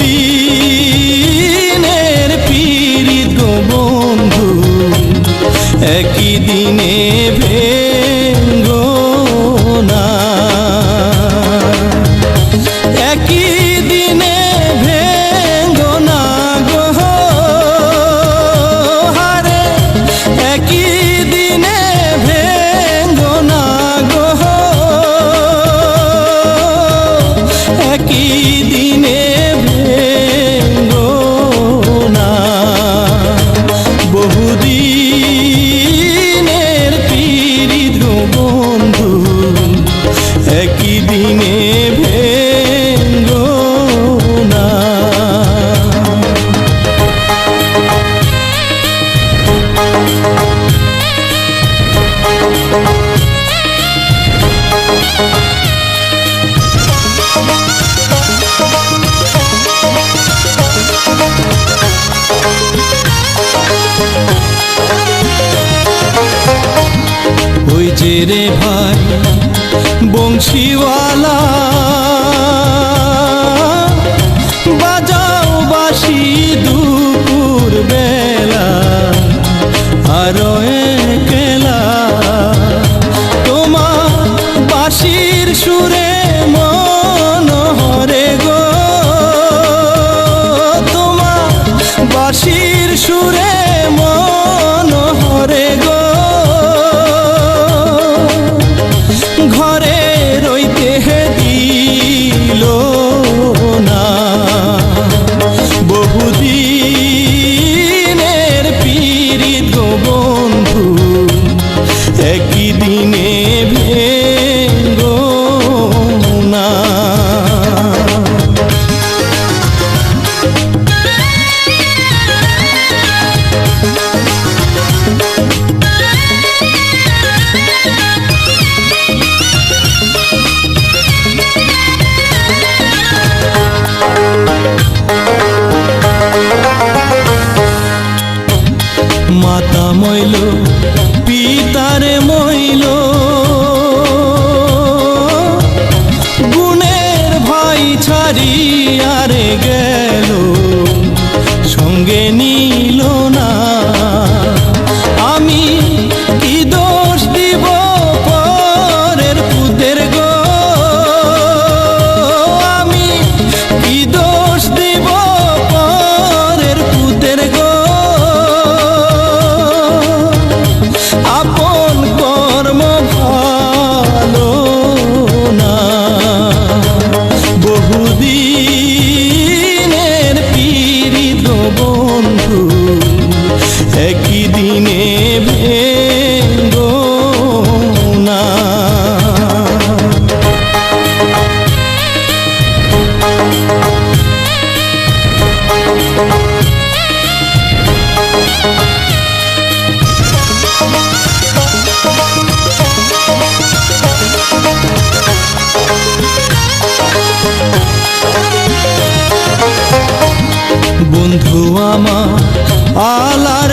দিনের পীড়িত বন্ধু একই দিনের রে ভাই বংশীওয়ালা। মইল পিতারে মইল। গুণের ভাই ছাড়িয়ারে গে। একই দিনে ভেঙ্গো না। বন্ধু আমার